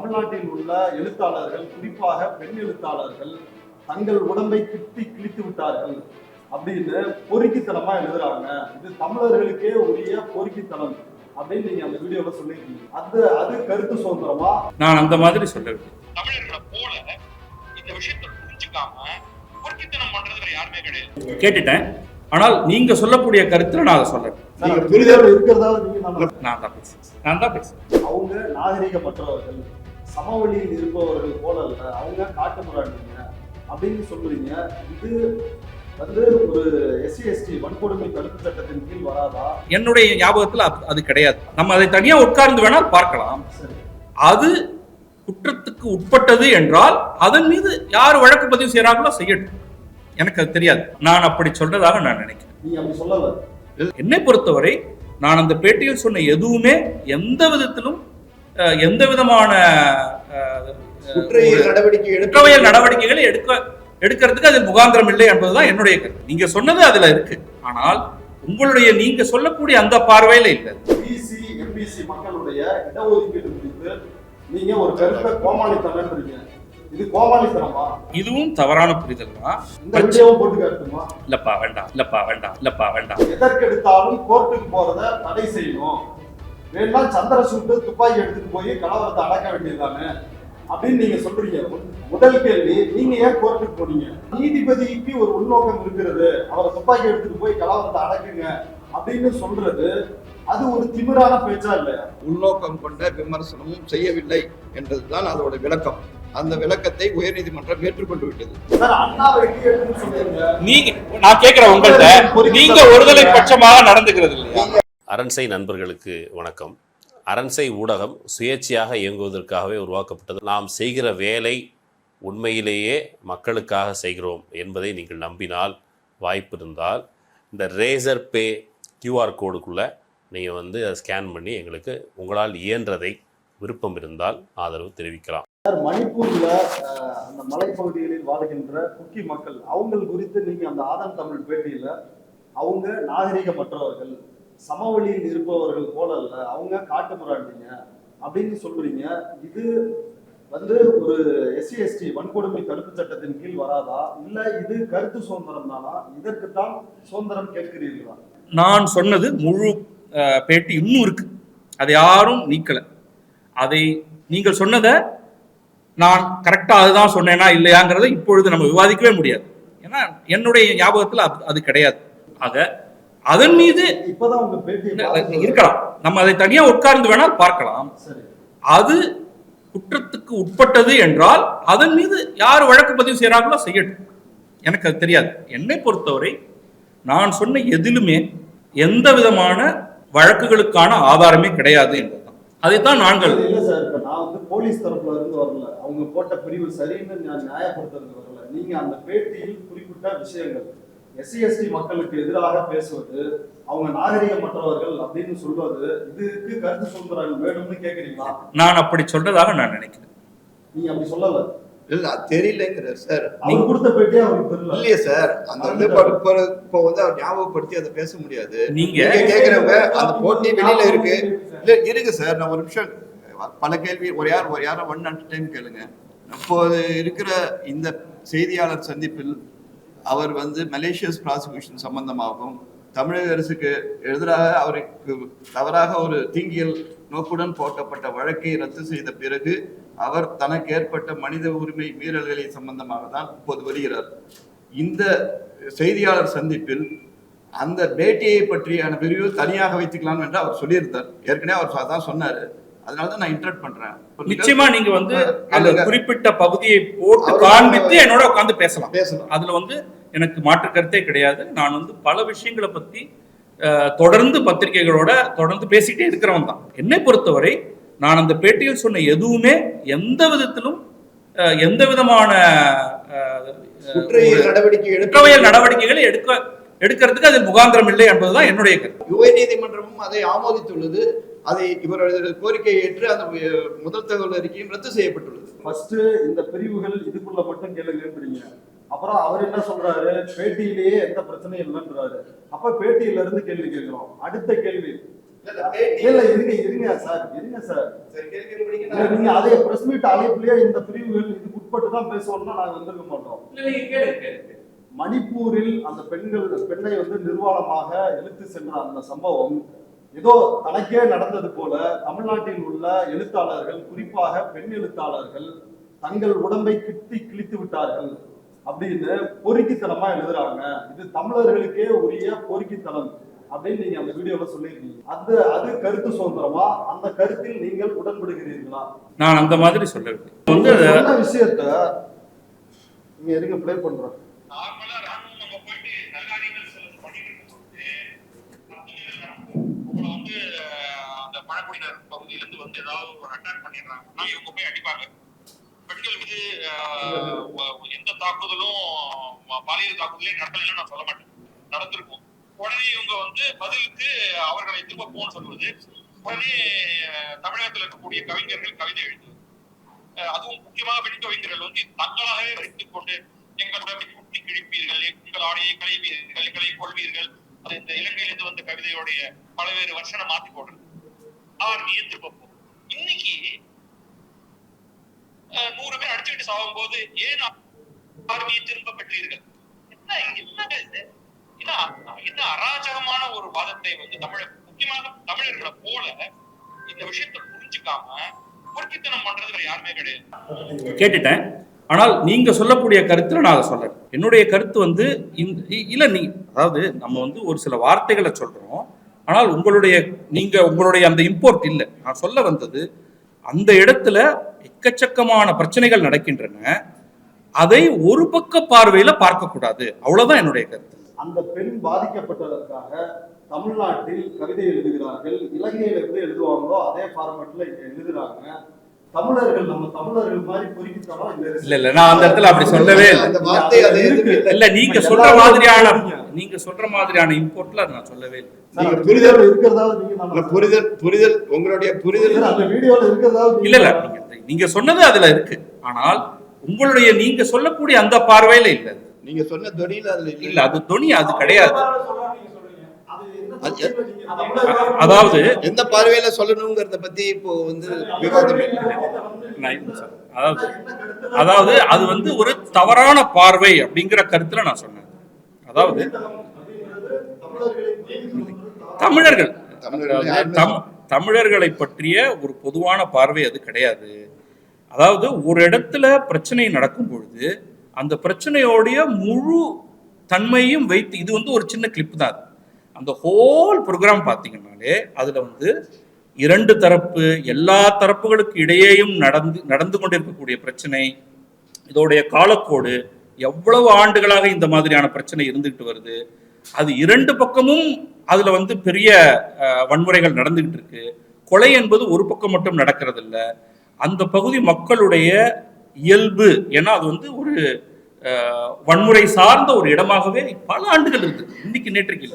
தமிழ்நாட்டில் உள்ள எழுத்தாளர்கள் குறிப்பாக பெண் எழுத்தாளர்கள் தங்கள் உடம்பை குத்தி கிழித்து விட்டார்கள் அப்படின்னு பொறுக்கித்தனமா எழுதுறாங்க. இது தமிழர்களுக்கே உரிய பொறுக்கித்தனம் அப்படின்னு நீங்க அந்த வீடியோல சொல்லியிருக்கீங்க. அது அது கருத்து சுதந்திரமா? நான் அந்த மாதிரி சொல்லவில்லை. தமிழர்களை போல இந்த விஷயத்தை புரிஞ்சுக்காம பொறுக்கித்தனம் பண்றது வேற யாருமே கிடையாது. கேட்டுட்டேன். ஆனால் நீங்க சொல்லக்கூடிய கருத்துல நான் அதை சொல்லல நீங்க புரிதல் இருக்கிறதால நீங்க நம்ம நான் தான் பேசுறேன். நான் தான் பேசுறேன். அவங்க நாகரிகமற்றவர்கள். சமவெளியில் இருப்பவர்கள் போல அல்ல. அவங்க காட்டுமிராண்டிங்க அப்படின்னு சொல்றீங்க. இது வந்து ஒரு எஸ்சி எஸ்டி வன்கொடுமை தடுப்பு சட்டத்தின் கீழ் வராதா? என்னுடைய ஞாபகத்துல அது- கிடையாது. நம்ம அதை தனியா உட்கார்ந்து வேணால் பார்க்கலாம். அது குற்றத்துக்கு உட்பட்டது என்றால் அதன் மீது யார் வழக்கு பதிவு செய்யறாங்களோ செய்யட்டும். எனக்கு அது தெரியாது. நான் அப்படி சொல்றதாக நான் நினைக்கிறேன். நீங்க அப்படி சொல்லல. என்னை பொறுத்தவரை நான் அந்த பேட்டியில் சொன்ன எதுவுமே எந்த விதத்திலும் எந்த விதமான குற்றவியல் நடவடிக்கை எடுக்க குற்றவியல் நடவடிக்கைகளை எடுக்க எடுக்கிறதுக்கு அதில் முகாந்திரம் இல்லை என்பதுதான் என்னுடைய கருத்து. நீங்க சொன்னது அதுல இருக்கு. ஆனால் உங்களுடைய நீங்க சொல்லக்கூடிய அந்த பார்வையில இல்லை. பிசி எம்பிசி மக்களுடைய இடஒதுக்கீடு குறித்து நீங்க ஒரு கருத்தை கோமாளித்தனம்ன்றீங்க இது கோமாளித்தனமா? இதுவும் தவறான புரிதல் தான் இல்லப்பா வேண்டாம் இல்லப்பா வேண்டாம் இல்லப்பா வேண்டாம். எதற்கெடுத்தாலும் கோர்ட்டுக்கு போறத தடை செய்யணும். வேணா சந்திர சுட்டு துப்பாக்கி எடுத்துட்டு போய் கலவரத்தை அடக்க வேண்டியதுதானே? அப்படின்னு நீங்க சொல்றீங்க. முதல் கேள்வி நீங்க ஏன் கோர்ட்டுக்கு போனீங்க? நீதிபதிக்கு ஒரு உள்நோக்கம் இருக்கிறது. அவரை துப்பாக்கி எடுத்துட்டு போய் கலவரத்தை அடக்குங்க அப்படின்னு சொல்றது அது ஒரு திமிரான பேச்சா இல்லையா உள்நோக்கம் கொண்ட விமர்சனமும் செய்யவில்லை என்றதுதான் அதோட விளக்கம். அந்த விளக்கத்தை உயர்நீதிமன்றம் ஏற்றுக்கொண்டு விட்டது. நீங்க நான் கேட்கிறேன் உங்கள்கிட்ட நீங்க ஒருதலை பட்சமாக நடந்துக்கிறது இல்லையா? அரண்சை நண்பர்களுக்கு வணக்கம். அரண்சை ஊடகம் சுயேட்சையாக இயங்குவதற்காகவே உருவாக்கப்பட்டது. நாம் செய்கிற வேலை உண்மையிலேயே மக்களுக்காக செய்கிறோம் என்பதை நீங்கள் நம்பினால் வாய்ப்பு இருந்தால் இந்த ரேசர் பே கியூஆர் கோடுக்குள்ளே நீங்கள் வந்து அதை ஸ்கேன் பண்ணி எங்களுக்கு உங்களால் இயன்றதை விருப்பம் இருந்தால் ஆதரவு தெரிவிக்கலாம். சார் மணிப்பூரில் அந்த மலைப்பகுதிகளில் வாழ்கின்ற குக்கி மக்கள் அவங்க குறித்து நீங்கள் அந்த ஆதன் தமிழ் பேட்டியில் அவங்க நாகரிகமற்றவர்கள் சமவெளியில் இருப்பவர்கள் போல அல்ல. அவங்க காட்டுமிராண்டிங்க அப்படின்னு சொல்றீங்க. இது வந்து ஒரு எஸ்சி எஸ்டி வன்கொடுமை தடுப்பு சட்டத்தின் கீழ் வராதா? இல்ல இது கருத்து சுதந்திரம் தானா? இதற்குத்தான் சுதந்திரம் கேட்கிறீர்களா? நான் சொன்னது முழு பேட்டி இன்னும் இருக்கு. அதை யாரும் நீக்கல. அதை நீங்கள் சொன்னதை நான் கரெக்டாக அதுதான் சொன்னேனா இல்லையாங்கிறத இப்பொழுது நம்ம விவாதிக்கவே முடியாது. ஏன்னா என்னுடைய ஞாபகத்தில் அது அது கிடையாது. ஆக அதன் மீது இப்பதான் உங்க பேட்டி இருக்கலாம். நம்ம அதை தனியா உட்கார்ந்து வேணால் பார்க்கலாம். சரி. அது குற்றத்துக்கு உட்பட்டது என்றால் அதன் மீது யார் வழக்கு பதிவு செய்யறாங்களோ செய்யட்டும். எனக்கு அது தெரியாது. என்னை பொறுத்தவரை நான் சொன்ன எதிலுமே எந்த விதமான வழக்குகளுக்கான ஆதாரமே கிடையாது என்பதுதான். அதைத்தான் நாங்கள் இல்ல சார் இப்ப நான் வந்து போலீஸ் தரப்புல இருந்து வரல. அவங்க போட்ட பிரிவு சரின்னு நான் நியாயப்படுத்துறது வரல. நீங்க அந்த பேட்டியில் குறிப்பிட்ட விஷயங்கள். எஸ்சி எஸ்டி மக்களுக்கு எதிராக பேசுவது அவங்க நாகரிகமற்றவர்கள் அப்படின்னு சொல்வது இதுக்கு கருத்து சுதந்திரம் வேணும்னு கேக்குறீங்களா? நான் அப்படி சொல்றதாக நான் நினைக்கிறேன். நீங்க அப்படி சொல்லல. இல்ல அது தெரியலங்கிறார் சார். அவங்க கொடுத்த பேட்டியே அவருக்கு தெரியல. இல்லையே சார். அந்த வந்து இப்ப- வந்து அவர் ஞாபகப்படுத்தி அதை பேச முடியாது. நீங்க நீங்க கேக்குறவங்க அந்த போட்டி வெளியில இருக்கு. இல்ல இருக்கு சார். நான் ஒரு நிமிஷம். பல கேள்வி ஒரு யார் ஒரு யாரும் ஒன் அட் டைம் கேளுங்க. அப்போது இருக்கிற இந்த செய்தியாளர் சந்திப்பில் அவர் வந்து மலேசியஸ் ப்ராசிக்யூஷன் சம்பந்தமாகவும் தமிழக அரசுக்கு எதிராக அவருக்கு தவறாக ஒரு தீங்கியல் நோக்குடன் போட்டப்பட்ட வழக்கை ரத்து செய்த பிறகு அவர் தனக்கு ஏற்பட்ட மனித உரிமை மீறல்களை சம்பந்தமாக தான் இப்போது வருகிறார். இந்த செய்தியாளர் சந்திப்பில் அந்த பேட்டியை பற்றியான பிரிவு தனியாக வைத்துக்கலாம் என்று அவர் சொல்லியிருந்தார். ஏற்கனவே அவர் அதான் சொன்னார். அதனால தான் நான் இன்டர்ட் பண்றேன். நிச்சயமா நீங்க வந்து அந்த. குறிப்பிட்ட பகுதியை போட்டு காண்பித்து என்னோட உட்கார்ந்து பேசலாம். பேசலாம். அதுல வந்து எனக்கு மாற்று கருத்தே கிடையாது. நான் வந்து பல விஷயங்களை பத்தி தொடர்ந்து பத்திரிகைகளோட தொடர்ந்து பேசிட்டே இருக்கிறவன் தான். என்னை பொறுத்தவரை நான் அந்த பேட்டியில் சொன்ன எதுவுமே எந்த விதத்திலும் எந்த விதமான குற்றவியல் நடவடிக்கைகளை எடுக்க எடுக்கிறதுக்கு அதில் முகாந்திரம் இல்லை என்பதுதான் என்னுடைய கருத்து. உயர்நீதிமன்றமும் அதை ஆமோதித்துள்ளது. அதை இவரது கோரிக்கையை ஏற்று அந்த முதல் தகவல் அறிக்கையும் ரத்து செய்யப்பட்டுள்ளது. ஃபர்ஸ்ட் இந்த பிரிவுகள் இதுக்குள்ள மட்டும் கேளுங்கன்றீங்க அப்புறம் அவர் என்ன சொல்றாரு? பேட்டியிலேயே எந்த பிரச்சனையும் இல்லைன்றாரு. அப்ப பேட்டியில இருந்து கேள்வி கேட்கிறோம். அடுத்த கேள்வி. இல்ல இருங்க இருங்க சார் இருங்க சார். இல்ல, நீங்க அதே பிரஸ் மீட் அழைப்புலயே இந்த பிரிவுகள் இதுக்கு உட்பட்டு தான் பேசணும்னா நாங்க வந்திருக்க மாட்டோம் மணிப்பூரில் அந்த பெண்கள் பெண்ணை வந்து நிர்வாணமாக இழுத்து சென்ற அந்த சம்பவம் ஏதோ தனக்கே நடந்தது போல தமிழ்நாட்டில் உள்ள எழுத்தாளர்கள் குறிப்பாக பெண் எழுத்தாளர்கள் தங்கள் உடம்பை கிட்டி கிழித்து விட்டார்கள் அப்படின்னு பொறுக்கித்தனமா எழுதுறாங்க. இது தமிழர்களுக்கே உரிய பொறுக்கித்தனம் அப்படின்னு நீங்க அந்த வீடியோல சொல்லியிருக்கீங்க. அது அது கருத்து சுதந்திரமா? அந்த கருத்தில் நீங்கள் உடன்படுகிறீர்களா? நான் அந்த மாதிரி சொன்ன விஷயத்த நீங்க எதுக்கு ப்ளே பண்றோம் நார்மலா ராணுவம் அங்க போயிட்டு நல்லாரிகள் சிலது பண்ணிட்டு இருக்கும்போது உங்களை வந்து அஹ், அந்த பழங்குடியினர் பகுதியில இருந்து வந்து ஏதாவது ஒரு அட்டாக் பண்ணிடுறாங்கன்னா இவங்க போய் அடிப்பாங்க. பெண்கள் மீது எந்த தாக்குதலும் பாலியல் தாக்குதலே நடத்தலைன்னு நான் சொல்ல மாட்டேன். நடந்திருக்கும். உடனே இவங்க வந்து பதிலுக்கு அவர்களை திரும்ப போன்னு சொல்வது உடனே தமிழகத்தில் இருக்கக்கூடிய கவிஞர்கள் கவிதை எழுதுவது. அஹ் அதுவும் முக்கியமாக பெண் கவிஞர்கள் வந்து தங்களாகவே வைத்துக் கொண்டு எங்கள் உடம்பை குட்டி கிழிப்பீர்கள் எங்கள் ஆடையை களைவீர்கள் எங்களை கொள்வீர்கள். அது இந்த இலங்கையிலிருந்து வந்த கவிதையுடைய பல்வேறு வருஷனை மாற்றி போடுறது ஆர்மியை திரும்ப இன்னைக்கு நூறு பேர் அடிச்சுக்கிட்டு சாகும் போது ஏன் ஆர்மியை திரும்ப பெற்றீர்கள் என்ன என்ன இது? என்ன அராஜகமான ஒரு வாதத்தை வந்து தமிழ முக்கியமாக தமிழர்களை போல இந்த விஷயத்தை புரிஞ்சுக்காம குறுக்கித்தனம் பண்றதுல யாருமே கிடையாது. கேட்டுட்டேன். ஆனால் நீங்க சொல்லக்கூடிய கருத்துல நான் அதை சொல்றேன் என்னுடைய கருத்து வந்து இந்த இ- இல்ல நீ அதாவது நம்ம வந்து ஒரு சில வார்த்தைகளை சொல்றோம். ஆனால் உங்களுடைய நீங்க உங்களுடைய அந்த இம்போர்ட் இல்லை. நான் சொல்ல வந்தது அந்த இடத்துல எக்கச்சக்கமான பிரச்சனைகள் நடக்கின்றன. அதை ஒரு பக்க பார்வையில பார்க்க கூடாது அவ்வளவுதான் என்னுடைய கருத்து. அந்த பெண் பாதிக்கப்பட்டதற்காக தமிழ்நாட்டில் கவிதை எழுதுகிறார்கள் இலங்கையில இருந்து எழுதுவாங்களோ அதே ஃபார்மேட்ல எழுதுறாங்க. இல்ல இல்ல. நான் அந்த இடத்துல அப்படி சொல்லவே இல்லை. இல்லை. நீங்க சொல்ற மாதிரியான நீங்க சொல்ற மாதிரியான இம்போர்ட்ல நான் சொல்லவே இல்லை. புரிதல் புரிதல் உங்களுடைய புரிதல். அந்த வீடியோல இல்ல இல்ல நீங்க நீங்க சொன்னது அதுல இருக்கு. ஆனால் உங்களுடைய நீங்க சொல்லக்கூடிய அந்த பார்வையில இல்ல. நீங்க சொன்ன தொனியில அதுல இல்ல. இல்ல அது துணி அது கிடையாது. அதாவது எந்த பார்வையில சொல்லணுங்கிறத பத்தி இப்போ வந்து விவாதம். அதாவது அதாவது அது வந்து ஒரு தவறான பார்வை அப்படிங்கிற கருத்துல நான் சொன்னேன் அதாவது தமிழர்கள் தமிழர்கள் பற்றிய ஒரு பொதுவான பார்வை அது கிடையாது அதாவது ஒரு இடத்துல பிரச்சனை நடக்கும் பொழுது அந்த பிரச்சனையோடைய முழு தன்மையும் வைத்து இது வந்து ஒரு சின்ன கிளிப் தான். அந்த ஹோல் ப்ரோக்ராம் பார்த்தீங்கன்னாலே அதில் வந்து இரண்டு தரப்பு எல்லா தரப்புகளுக்கு இடையேயும் நடந்து நடந்து கொண்டிருக்கக்கூடிய பிரச்சனை இதோடைய காலக்கோடு எவ்வளவு ஆண்டுகளாக இந்த மாதிரியான பிரச்சனை இருந்துகிட்டு வருது அது இரண்டு பக்கமும் அதுல வந்து பெரிய வன்முறைகள் நடந்துகிட்டு இருக்கு. கொலை என்பது ஒரு பக்கம் மட்டும் நடக்கிறது இல்லை அந்த பகுதி மக்களுடைய இயல்பு ஏன்னா அது வந்து ஒரு வன்முறை சார்ந்த ஒரு இடமாகவே பல ஆண்டுகள் இருக்கு. இன்னைக்கு நேற்றுக்கு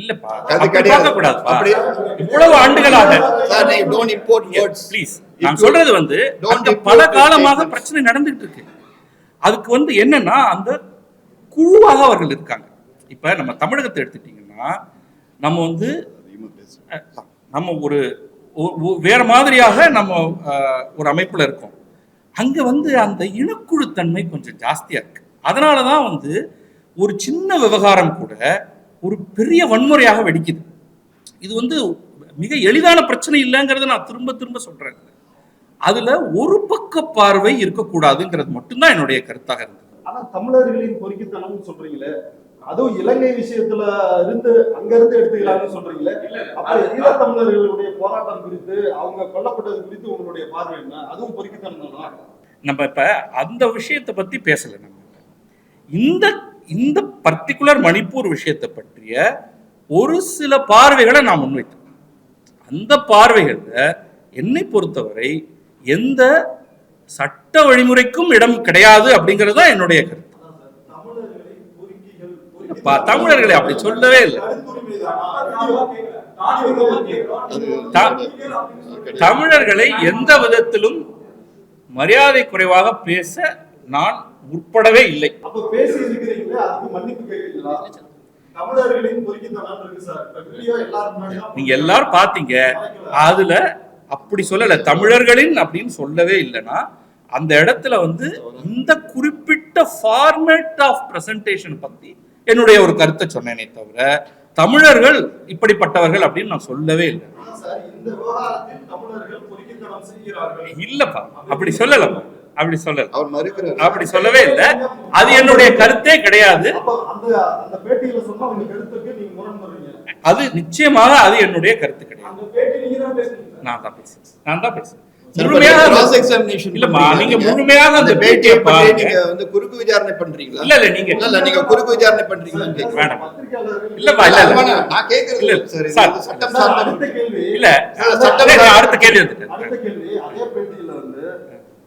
இல்லப்பா. கூடாதுப்பா இவ்வளவு ஆண்டுகளாக சார் நீங்க டோன்ட் இம்போர்ட் வேர்ட்ஸ் ப்ளீஸ் நான் சொல்றது வந்து அங்க பல காலமாக. பிரச்சனை நடந்துட்டு இருக்கு. அதுக்கு வந்து என்னன்னா அந்த குழுவாக அவர்கள் இருக்காங்க. இப்ப நம்ம தமிழகத்தை எடுத்துட்டீங்கன்னா நம்ம வந்து நம்ம ஒரு வேற மாதிரியாக நம்ம ஒரு அமைப்புல இருக்கோம். அங்க வந்து அந்த இனக்குழுத்தன்மை கொஞ்சம் ஜாஸ்தியா இருக்கு. அதனாலதான் வந்து ஒரு சின்ன விவகாரம் கூட ஒரு பெரிய வன்முறையாக வெடிக்குது. இது வந்து மிக எளிதான பிரச்சனை இல்லைங்கிறத நான் திரும்ப திரும்ப சொல்றேன். அதுல ஒரு பக்க பார்வை இருக்கக்கூடாதுங்கிறது மட்டும்தான் என்னுடைய கருத்தாக இருந்தது. ஆனா தமிழர்களின் பொறுக்கித்தனம் சொல்றீங்களே அதுவும் இலங்கை விஷயத்துல இருந்து அங்க இருந்து எடுத்துக்கலாம்னு சொல்றீங்களே? அப்ப ஈழத்தமிழர்களுடைய போராட்டம் குறித்து அவங்க கொல்லப்பட்டது குறித்து உங்களுடைய பார்வை என்ன? அதுவும் பொறுக்கித்தனம் தானா நம்ம இப்ப அந்த விஷயத்தை பத்தி பேசல நம்ம. இந்த இந்த பர்டிகுலர் மணிப்பூர் விஷயத்தை பற்றிய ஒரு சில பார்வைகளை நான் முன்வைத்தேன். அந்த பார்வைகள்ல என்னை பொறுத்தவரை எந்த சட்ட வழிமுறைக்கும் இடம் கிடையாது அப்படிங்கிறது தான் என்னுடைய கருத்து. தமிழர்களை அப்படி சொல்லவே இல்லை. தமிழர்களை எந்த விதத்திலும் மரியாதை குறைவாக பேச நான் முற்படவே இல்லை. நீங்க எல்லாரும் பாத்தீங்க அதுல அப்படி சொல்லல. தமிழர்களின் அப்படின்னு சொல்லவே இல்லைன்னா அந்த இடத்துல வந்து இந்த குறிப்பிட்ட ஃபார்மேட் ஆஃப் பிரசன்டேஷன் பத்தி என்னுடைய ஒரு கருத்தை சொன்னேனே தவிர தமிழர்கள் இப்படிப்பட்டவர்கள் அப்படின்னு நான் சொல்லவே இல்லை. இல்லப்பா அப்படி சொல்லலப்பா. அப்படி மறுக்கிறார். அப்படி சொல்லவே இல்லை. அது என்னுடைய கருத்தே கிடையாது. அது நிச்சயமாக அது என்னுடைய கருத்து கிடையாது. நான் தான் பேசுறேன். நான் தான் பேசுறேன். முழுமையாக அந்த- பேட்டியை பற்றி. நீங்க வந்து குறுக்கு விசாரணை பண்றீங்களா? இல்ல இல்ல நீங்க இல்ல நீங்க குறுக்கு விசாரணை கேக்குறேன். வேண்டாம். இல்லப்பா, இல்ல, இல்ல. நான் கேக்குறது இல்ல, சார் சட்டம் சார், சார்ந்த அடுத்த கேள்வி. இல்ல சட்டம் அடுத்த கேள்வி அடுத்த கேள்வி அதே பேட்டியில வந்து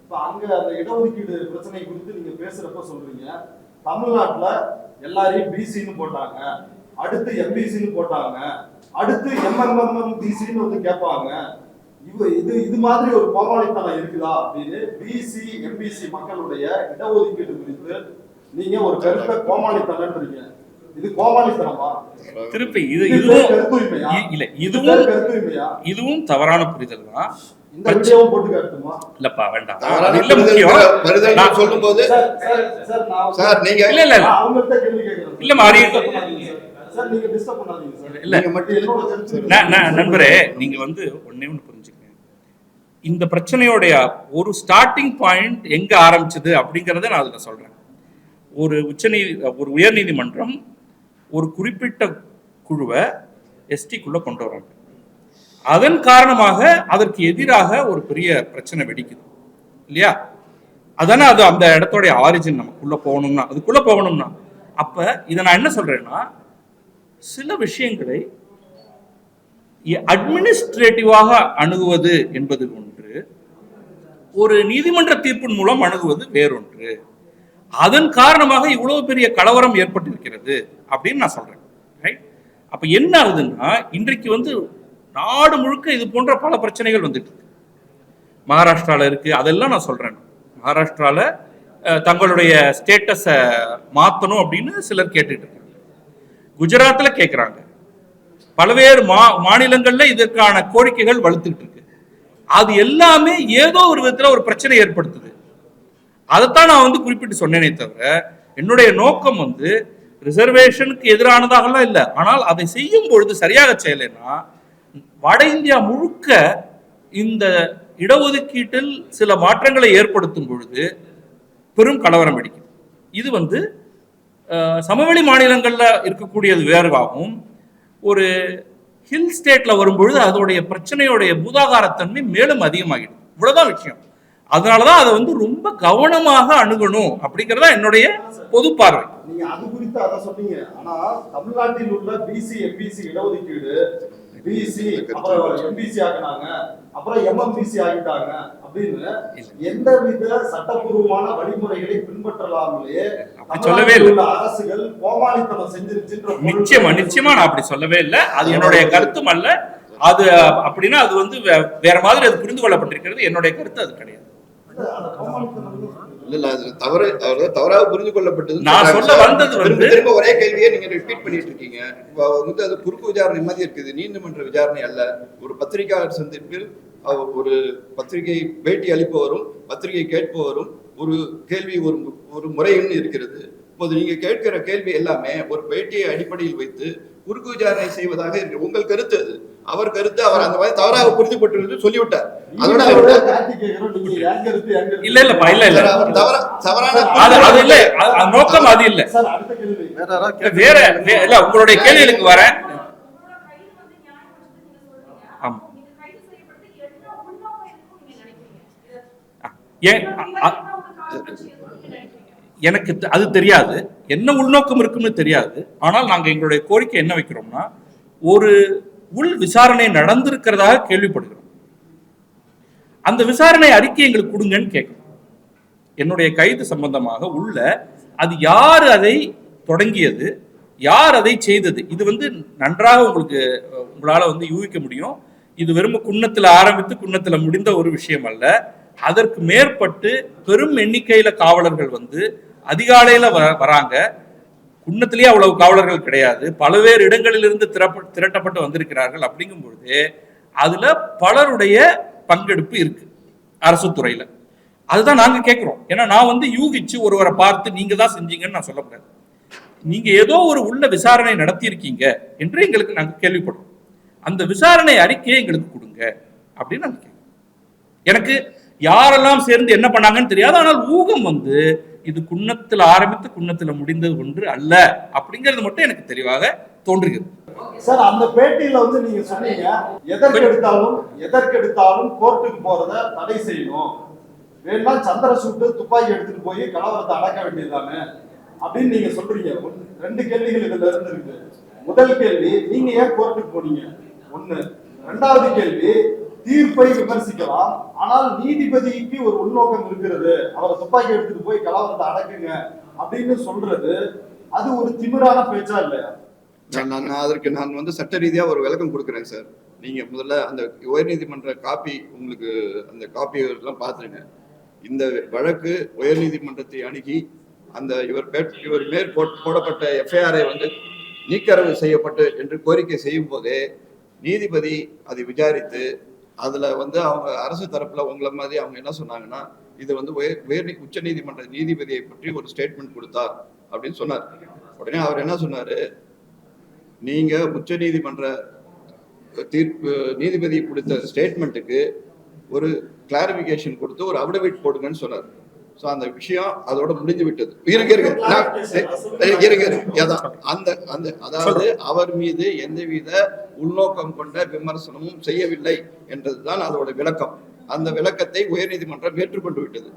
இப்ப அங்க அந்த இடஒதுக்கீடு பிரச்சனை குறித்து நீங்க பேசுறப்ப சொல்றீங்க. தமிழ்நாட்டுல எல்லாரையும் பிசின்னு போட்டாங்க. அடுத்து எம்பிசின்னு போட்டாங்க. அடுத்து எம்எம்எம் பிசின்னு வந்து கேட்பாங்க. இது இது இது மாதிரி ஒரு கோமாளித்தனம் இருக்குதா அப்படின்னு பிசி எம்பிசி மக்களுடைய இடஒதுக்கீடு குறித்து நீங்க ஒரு கருத்தை கோமாளித்தனம்ன்றீங்க இது கோமாளித்தனமா? திருப்பி இது இது இதுவும் இல்ல இது இதுவும் இதுவும் தவறான புரிதல் தான். இல்லப்பா வேண்டாம். இல்ல முக்கியம். நான் சொல்லும்போது சார் சார் சார் நான் சார் நீங்க இல்ல இல்ல இல்ல. மாறி- Disturb பண்ணாதீங்க சார். சார் நீங்க டிஸ்டர்ப் பண்ணாதீங்க சார். இல்ல. நீங்க மட்டும் என்னோட கருத்து நான் நான் நண்பரே நீங்க வந்து ஒண்ணே ஒண்ணு புரிஞ்சுக்கங்க. இந்த பிரச்சனையோடைய ஒரு ஸ்டார்டிங் பாயிண்ட் எங்க ஆரம்பிச்சது அப்படிங்கிறத நான் அதுல சொல்றேன். ஒரு உச்சநீதி ஒரு உயர்நீதிமன்றம் ஒரு குறிப்பிட்ட குழுவை எஸ்டிக்குள்ள கொண்டு வராங்க. அதன் காரணமாக அதற்கு எதிராக ஒரு பெரிய பிரச்சனை வெடிக்குது. இல்லையா? அதானே அது அந்த இடத்தோடைய ஆரிஜின் நமக்குள்ள போகணும்னா அதுக்குள்ள போகணும்னா. அப்ப இதை நான் என்ன சொல்றேன்னா சில விஷயங்களை அட்மினிஸ்ட்ரேட்டிவாக அணுகுவது என்பது ஒன்று. ஒரு நீதிமன்ற தீர்ப்பின் மூலம் அணுகுவது வேறொன்று. அதன் காரணமாக இவ்வளவு பெரிய கலவரம் ஏற்பட்டிருக்கிறது அப்படின்னு நான் சொல்றேன். ரைட் அப்ப என்ன ஆகுதுன்னா இன்றைக்கு வந்து நாடு முழுக்க இது போன்ற பல பிரச்சனைகள் வந்துட்டு இருக்கு. மகாராஷ்டிரால இருக்கு அதெல்லாம் நான் சொல்றேன். மகாராஷ்டிரால தங்களுடைய ஸ்டேட்டஸை மாத்தணும் அப்படின்னு சிலர் கேட்டுட்டு இருக்காங்க. குஜராத்ல கேட்குறாங்க பல்வேறு மா மாநிலங்கள்ல இதற்கான கோரிக்கைகள் வலுத்துக்கிட்டு இருக்கு. அது எல்லாமே ஏதோ ஒரு விதத்துல ஒரு பிரச்சனை ஏற்படுத்துது. அதைத்தான் நான் வந்து குறிப்பிட்டு சொன்னேனே தவிர என்னுடைய நோக்கம் வந்து ரிசர்வேஷனுக்கு எதிரானதாகலாம் இல்லை. ஆனால் அதை செய்யும் பொழுது சரியாக செய்யலைன்னா வட இந்தியா முழுக்க இந்த இடஒதுக்கீட்டில் சில மாற்றங்களை ஏற்படுத்தும் பொழுது பெரும் கலவரம் அடிக்கும் இது வந்து சமவெளி மாநிலங்களில் இருக்கக்கூடியது வேறாகவும் ஒரு ஹில் ஸ்டேட்ல வரும்பொழுது அதோடைய பிரச்சனையோடைய பூதாகாரத்தன்மை மேலும் அதிகமாகிடும். இவ்வளவுதான் விஷயம். அதனாலதான் அதை வந்து ரொம்ப கவனமாக அணுகணும் அப்படிங்கறதா என்னுடைய பொது பார்வை. நீங்க அது குறித்து அதை சொன்னீங்க. ஆனா தமிழ்நாட்டில் உள்ள பிசி எம்பிசி இடஒதுக்கீடு பிசி அப்புறம் எம்பிசி ஆக்குனாங்க. அப்புறம் எம்எம்பிசி ஆகிட்டாங்க அப்படின்னு எந்த வித சட்டப்பூர்வமான வழிமுறைகளை பின்பற்றலாமலே சொல்லவே இல்லை. அரசுகள் கோமாளித்தனம் செஞ்சிருச்சுன்ற நிச்சயமா நிச்சயமா நான் அப்படி சொல்லவே இல்லை. அது என்னுடைய கருத்தும் அல்ல. அது அப்படின்னா அது வந்து வேற மாதிரி அது புரிந்து கொள்ளப்பட்டிருக்கிறது. என்னுடைய கருத்து அது கிடையாது. இல்ல அது தவறு அவர் தவறாக புரிந்து கொள்ளப்பட்டது நான் சொல்ல வந்தது திரும்ப ஒரே கேள்வியை நீங்க ரிப்பீட் பண்ணிட்டு இருக்கீங்க வந்து அது குறுக்கு விசாரணை மாதிரி இருக்குது. நீதிமன்ற விசாரணை அல்ல. ஒரு பத்திரிகையாளர் சந்திப்பில் ஒரு பத்திரிகை பேட்டி அளிப்பவரும் பத்திரிகை கேட்பவரும் ஒரு கேள்வி ஒரு ஒரு முறைன்னு இருக்கிறது. இப்போது நீங்க கேட்கிற கேள்வி எல்லாமே ஒரு பேட்டியை அடிப்படையில் வைத்து குறுக்கு விசாரணை செய்வதாக இருக்கு உங்கள் கருத்து அது. அவர் கருத்து அவர் அந்த மாதிரி தவறாக புரிந்து பட்டிருந்து சொல்லிவிட்டார். அதோட இல்ல இல்லப்பா இல்ல இல்ல. அவர் தவறா தவறான அது அது இல்ல. அது- அது நோக்கம் அது இல்ல. வேற இல்ல உங்களுடைய கேள்விகளுக்கு வரேன். ஆமா. ஏன் எனக்கு தெ- அது தெரியாது. என்ன உள்நோக்கம் இருக்குன்னு தெரியாது. ஆனால் நாங்க எங்களுடைய கோரிக்கை என்ன வைக்கிறோம்னா ஒரு உள் விசாரணை நடந்திருக்கிறதாக கேள்விப்படுகிறோம். அந்த விசாரணை அறிக்கை எங்களுக்கு கொடுங்கன்னு கேட்கணும் என்னுடைய கைது சம்பந்தமாக உள்ள அது யார் அதை தொடங்கியது யார் அதை செய்தது? இது வந்து நன்றாக உங்களுக்கு உங்களால் உங்களால வந்து யூகிக்க முடியும். இது வெறும் குன்னத்தில் ஆரம்பித்து குன்னத்தில் முடிந்த ஒரு விஷயம் அல்ல. அதற்கு மேற்பட்டு பெரும் எண்ணிக்கையில காவலர்கள் வந்து அதிகாலையில வ- வராங்க. குன்னத்திலேயே அவ்வளவு காவலர்கள் கிடையாது. பல்வேறு இடங்களிலிருந்து திரப்ப திரட்டப்பட்டு வந்திருக்கிறார்கள். அப்படிங்கும் பொழுது அதுல பலருடைய பங்கெடுப்பு இருக்கு அரசு துறையில. அதுதான் நாங்க கேட்கிறோம் ஏன்னா நான் வந்து யூகிச்சு ஒருவரை பார்த்து நீங்க தான் செஞ்சீங்கன்னு நான் சொல்ல முடியாது நீங்க ஏதோ ஒரு உள்ள விசாரணை நடத்தியிருக்கீங்க என்று எங்களுக்கு நாங்க கேள்விப்படுறோம். அந்த விசாரணை அறிக்கையை எங்களுக்கு கொடுங்க அப்படின்னு நாங்க கேட்கிறோம் எனக்கு யாரெல்லாம் சேர்ந்து என்ன பண்ணாங்கன்னு தெரியாது. ஆனால் ஊகம் வந்து இது குன்னத்தில் ஆரம்பித்து குன்னத்துல முடிந்தது ஒன்று அல்ல அப்படிங்கிறது மட்டும் எனக்கு தெளிவாக தோன்றுகிறது. சார் அந்த பேட்டியில வந்து நீங்க சொன்னீங்க எதற்கெடுத்தாலும் எதற்கெடுத்தாலும் கோர்ட்டுக்கு போறத தடை செய்யணும். வேணா சந்திர சூட்டு துப்பாக்கி எடுத்துட்டு போய் கலவரத்தை அடக்க வேண்டியதுதானே அப்படின்னு நீங்க சொல்றீங்க. ரெண்டு கேள்விகள் இதுல இருந்து இருக்கு முதல் கேள்வி நீங்க ஏன் கோர்ட்டுக்கு போனீங்க? ஒண்ணு. ரெண்டாவது கேள்வி தீர்ப்பை விமர்சிக்கலாம். ஆனால் நீதிபதிக்கு ஒரு உள்நோக்கம் இருக்கிறது. அவரை துப்பாக்கி எடுத்துட்டு போய் கலவரத்தை அடக்குங்க அப்படின்னு சொல்றது அது ஒரு திமிரான பேச்சா இல்லையா? நான் அதற்கு நான் வந்து சட்ட ரீதியா ஒரு விளக்கம் கொடுக்குறேன் சார். நீங்க முதல்ல அந்த உயர்நீதிமன்ற காப்பி உங்களுக்கு அந்த காப்பி எல்லாம் பார்த்துருங்க. இந்த வழக்கு உயர்நீதிமன்றத்தை அணுகி அந்த இவர் இவர் மேற் போட்- போடப்பட்ட எஃப்ஐஆரை வந்து நீக்கரவு செய்யப்பட்டு என்று கோரிக்கை செய்யும் போதே நீதிபதி அதை விசாரித்து அதுல வந்து அவங்க அரசு தரப்புல உங்களை மாதிரி அவங்க என்ன சொன்னாங்கன்னா இது வந்து உயர் உயர் உச்ச நீதிமன்ற நீதிபதியை பற்றி ஒரு ஸ்டேட்மெண்ட் கொடுத்தார் அப்படின்னு சொன்னார். உடனே அவர் என்ன சொன்னாரு? நீங்க உச்ச நீதிமன்ற தீர்ப்பு நீதிபதி கொடுத்த ஸ்டேட்மெண்ட்டுக்கு ஒரு கிளாரிபிகேஷன் கொடுத்து ஒரு அபிடவிட் போடுங்கன்னு சொன்னார். ஸோ அந்த விஷயம் அதோட முடிஞ்சு விட்டது இருங்க. இருங்க இருங்க, அந்த அந்த அதாவது அவர் மீது எந்தவித உள்நோக்கம் கொண்ட விமர்சனமும் செய்யவில்லை என்றதுதான் அதோட விளக்கம். அந்த விளக்கத்தை உயர்நீதிமன்றம் ஏற்றுக்கொண்டு விட்டது.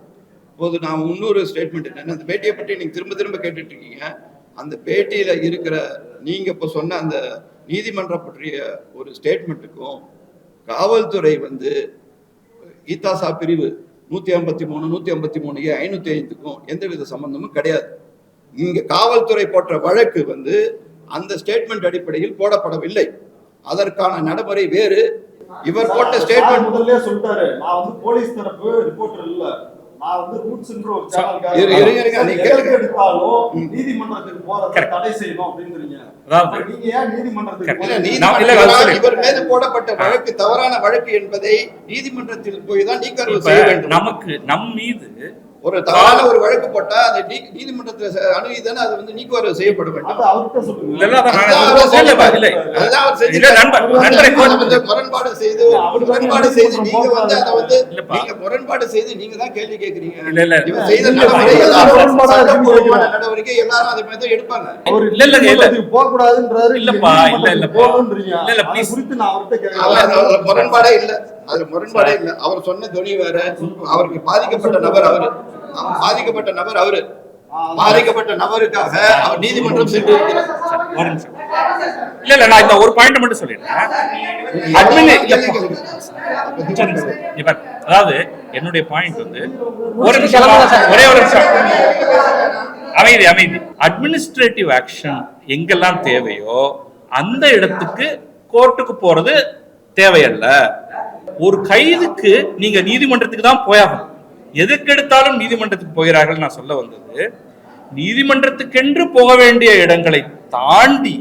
இப்போது நான் இன்னொரு ஸ்டேட்மெண்ட் என்னன்னா அந்த பேட்டியை பற்றி நீங்க திரும்ப திரும்ப கேட்டுட்டு இருக்கீங்க. அந்த பேட்டியில இருக்கிற நீங்க இப்ப சொன்ன அந்த நீதிமன்றம் பற்றிய ஒரு ஸ்டேட்மெண்ட்டுக்கும் காவல்துறை வந்து ஈத்தாசா பிரிவு நூத்தி ஐம்பத்தி மூணு நூத்தி ஐம்பத்தி மூணு ஏ ஐநூத்தி ஐந்துக்கும் எந்தவித சம்பந்தமும் கிடையாது. இங்க காவல்துறை போட்ட வழக்கு வந்து அந்த ஸ்டேட்மெண்ட் அடிப்படையில் போடப்படவில்லை. அதற்கான நடைமுறை வேறு. இவர் போட்ட ஸ்டேட்மெண்ட் முதல்லயே சொல்லிட்டாரு. நான் வந்து போலீஸ் தரப்பு ரிப்போர்ட்டர் இல்ல. நான் வந்து ரூட்ஸ்ன்ற ஒரு. எடுத்தாலும் நீதிமன்றத்துக்கு போறத. தடை செய்யணும் அப்படிங்கிறீங்க. அதாவது அப்ப நீங்க ஏன் நீதிமன்றத்துக்கு. இவர் மீது போடப்பட்ட வழக்கு தவறான வழக்கு என்பதை நீதிமன்றத்தில் போய் தான் நீக்கர்வு செய்ய வேண்டும். நமக்கு நம் மீது ஒரு தவறான ஒரு வழக்கு போட்டா அந்த நீ- நீதிமன்றத்தில் அணுகி தானே அது வந்து நீக்குவரவு செய்யப்பட வேண்டும். முரண்பாடு செய்து அவர் முரண்பாடு செய்து நீங்க வந்து அதை வந்து. நீங்க முரண்பாடு செய்து நீங்க தான் கேள்வி கேக்குறீங்க இல்ல, இல்ல. இவர் செய்த நடவடிக்கை எல்லாரும் அதை மாதிரி எடுப்பாங்க. அவர் இல்ல, இல்ல, இல்ல. போக கூடாதுன்றாரு நீங்க இல்லப்பா, இல்ல, இல்ல. குறித்து நான் அவர்கிட்ட முரண்பாடே இல்ல. அது முரண்பாடே இல்ல. அவர் சொன்ன தொழில் வேற அவருக்கு பாதிக்கப்பட்ட நபர் அவரு. பாதிக்கப்பட்ட நபர் அவரு. பாதிக்கப்பட்ட நபருக்காக அவர் நீதிமன்றம் சென்று ஒரு நிமிஷம். இல்ல இல்ல நான் இந்த ஒரு பாயிண்ட் மட்டும் சொல்லிடுறேன். அதாவது என்னுடைய பாயிண்ட் வந்து ஒரு நிமிஷம் ஒரே ஒரு நிமிஷம். அமைதி அமைதி. அட்மினிஸ்ட்ரேட்டிவ் ஆக்ஷன் எங்கெல்லாம் தேவையோ அந்த இடத்துக்கு கோர்ட்டுக்கு போறது தேவையல்ல. ஒரு கைதுக்கு நீங்க நீதிமன்றத்துக்கு தான் போயாகும் எதுக்கெடுத்தாலும் நீதிமன்றத்துக்கு போகிறார்கள் நான் சொல்ல வந்தது நீதிமன்றத்துக்கென்று போக வேண்டிய இடங்களை தாண்டி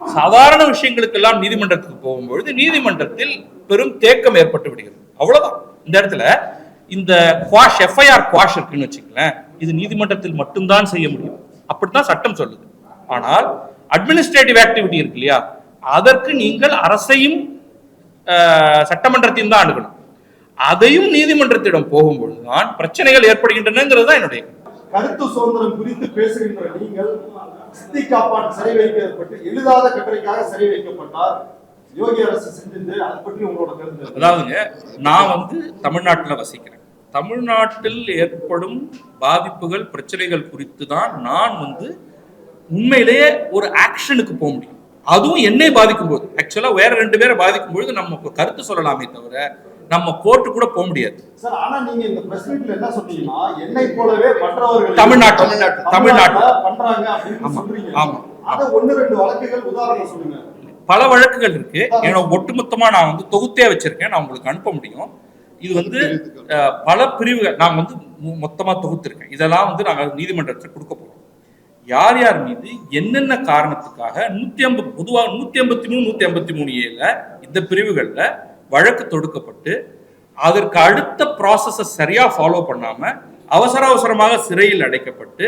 சாதாரண விஷயங்களுக்கெல்லாம் நீதிமன்றத்துக்கு போகும்பொழுது நீதிமன்றத்தில் பெரும் தேக்கம் ஏற்பட்டு விடுகிறது. அவ்வளவுதான். இந்த இடத்துல இந்த குவாஷ் எஃப்ஐஆர் குவாஷ் இருக்குன்னு வச்சுக்கங்களேன் இது நீதிமன்றத்தில் மட்டும்தான் செய்ய முடியும். அப்படித்தான் சட்டம் சொல்லுது. ஆனால் அட்மினிஸ்ட்ரேட்டிவ் ஆக்டிவிட்டி இருக்கு இல்லையா? அதற்கு நீங்கள் அரசையும் சட்டமன்றத்தையும் தான் அணுகணும். அதையும் நீதிமன்றத்திடம் போகும்பொழுதுதான் பிரச்சனைகள் ஏற்படுகின்றனங்கிறது தான் என்னுடைய கருத்து. சுதந்திரம் குறித்து பேசுகின்ற நீங்கள் சித்தி காப்பான் சிறை வைக்கப்பட்டு எழுதாத கட்டுரைக்காக சிறை வைக்கப்பட்டார். யோகி அரசு செஞ்சது அதை பற்றி உங்களோட கருத்து. அதாவதுங்க நான் வந்து தமிழ்நாட்டில் வசிக்கிறேன். தமிழ்நாட்டில் ஏற்படும் பாதிப்புகள் பிரச்சனைகள் குறித்து தான் நான் வந்து உண்மையிலேயே ஒரு ஆக்ஷனுக்கு போக முடியும். அதுவும் என்னை பாதிக்கும் போது ஆக்சுவலா வேற ரெண்டு பேரை பாதிக்கும் பொழுது நம்ம கருத்து சொல்லலாமே தவிர நம்ம கோர்ட்டு கூட போக முடியாது. பண்றாங்க அப்படின்னு ஆமா, பல வழக்குகள் இருக்கு. என்னோட ஒட்டுமொத்தமா நான் வந்து தொகுத்தே வச்சிருக்கேன். நான் உங்களுக்கு அனுப்ப முடியும். இது வந்து பல பிரிவுகள். நான் வந்து மு- மொத்தமா தொகுத்திருக்கேன். இதெல்லாம் வந்து நாங்கள் நீதிமன்றத்தில் கொடுக்க போறோம் யார் யார் மீது என்னென்ன காரணத்துக்காக நூத்தி ஐம்பது பொதுவாக நூத்தி ஐம்பத்தி மூணு நூத்தி ஐம்பத்தி மூணு ஏல இந்த பிரிவுகள்ல வழக்கு தொடுக்கப்பட்டு அதற்கு அடுத்த ப்ராசஸை சரியா ஃபாலோ பண்ணாம அவசர அவசரமாக சிறையில் அடைக்கப்பட்டு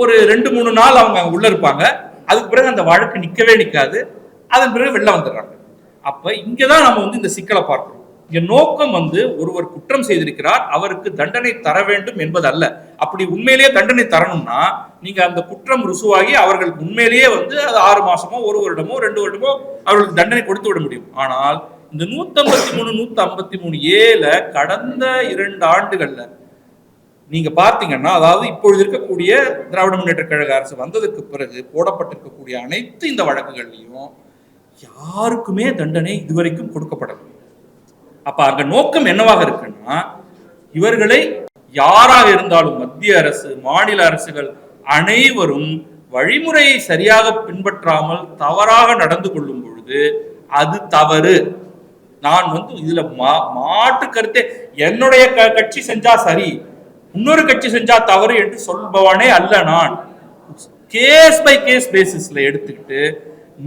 ஒரு ரெண்டு மூணு நாள் அவங்க அங்க உள்ள இருப்பாங்க. அதுக்கு பிறகு அந்த வழக்கு நிக்கவே நிக்காது. அதன் பிறகு வெளில வந்துடுறாங்க. அப்ப இங்கதான் நம்ம வந்து இந்த சிக்கலை பார்க்குறோம் என் நோக்கம் வந்து ஒருவர் குற்றம் செய்திருக்கிறார் அவருக்கு தண்டனை தர வேண்டும் என்பது அல்ல அப்படி உண்மையிலேயே தண்டனை தரணும்னா நீங்க அந்த குற்றம் ருசுவாகி அவர்களுக்கு உண்மையிலேயே வந்து அது ஆறு மாசமோ ஒரு வருடமோ ரெண்டு வருடமோ அவர்களுக்கு தண்டனை கொடுத்து விட முடியும். ஆனால் இந்த நூத்தம்பத்தி மூணு நூத்தி ஐம்பத்தி மூணு ஏல கடந்த இரண்டு ஆண்டுகள்ல நீங்க பார்த்தீங்கன்னா அதாவது இப்பொழுது இருக்கக்கூடிய திராவிட முன்னேற்ற கழக அரசு வந்ததுக்கு பிறகு போடப்பட்டிருக்கக்கூடிய அனைத்து இந்த வழக்குகள்லையும் யாருக்குமே தண்டனை இதுவரைக்கும் கொடுக்கப்படவில்லை. அப்ப அங்க நோக்கம் என்னவாக இருக்குன்னா இவர்களை யாராக இருந்தாலும் மத்திய அரசு மாநில அரசுகள் அனைவரும் வழிமுறையை சரியாக பின்பற்றாமல் தவறாக நடந்து கொள்ளும் பொழுது அது தவறு. நான் வந்து இதுல மா மாற்று கருத்தே என்னுடைய க- கட்சி செஞ்சா சரி இன்னொரு கட்சி செஞ்சா தவறு என்று சொல்பவனே அல்ல நான். கேஸ் பை கேஸ் பேசிஸ்ல எடுத்துக்கிட்டு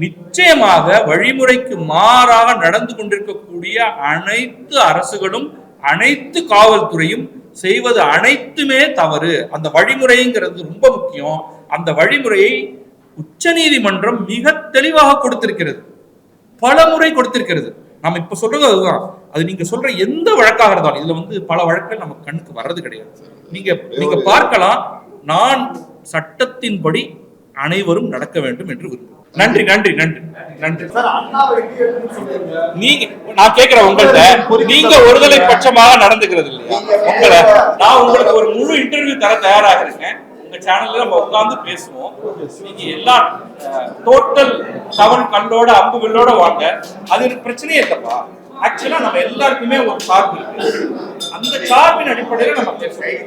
நிச்சயமாக வழிமுறைக்கு மாறாக நடந்து கொண்டிருக்கக்கூடிய அனைத்து அரசுகளும் அனைத்து காவல்துறையும் செய்வது அனைத்துமே தவறு. அந்த வழிமுறைங்கிறது ரொம்ப முக்கியம். அந்த வழிமுறையை உச்சநீதிமன்றம் மிக தெளிவாக கொடுத்திருக்கிறது. பல முறை கொடுத்திருக்கிறது. நம்ம இப்ப சொல்றது அதுதான். அது நீங்க சொல்ற எந்த வழக்காக இருந்தாலும் இதுல வந்து பல வழக்குகள் நம்ம கண்ணுக்கு வர்றது கிடையாது. நீங்க நீங்க பார்க்கலாம். நான் சட்டத்தின்படி அனைவரும் நடக்க வேண்டும் என்று விரும்புகிறேன். நன்றி நன்றி நன்றி நன்றி. நீங்க நான் கேக்குறேன் உங்கள்ட்ட. நீங்க ஒருதலை பட்சமாக நடந்துக்கிறது இல்லையா? உங்களை நான் உங்களுக்கு ஒரு முழு இன்டர்வியூ தர தயாராக இருக்கேன் உங்க சேனல்ல நம்ம உட்கார்ந்து பேசுவோம். நீங்க டோட்டல் செவன் கல்லோட அம்பு வில்லோட வாங்க. அது எனக்கு பிரச்சனையே இல்லப்பா. ஆக்சுவலா நம்ம எல்லாருக்குமே ஒரு சார்பு இருக்கு. அந்த சார்பின் அடிப்படையில நம்ம பேசுவோம்.